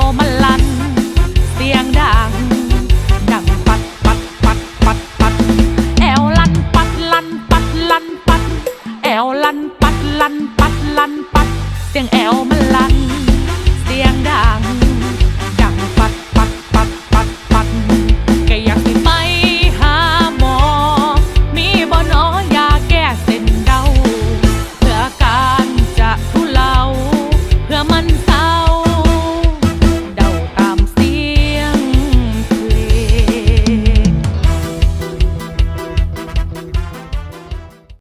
วมันลั่น เสียงดัง ดังปัดปัดปัดปัดปัดแอวลั่นปัดลั่นปัดลั่นปัด แอวลั่นปัดลั่นปัดลั่นปัด เสียงแอวมันลั่น เสียงดัง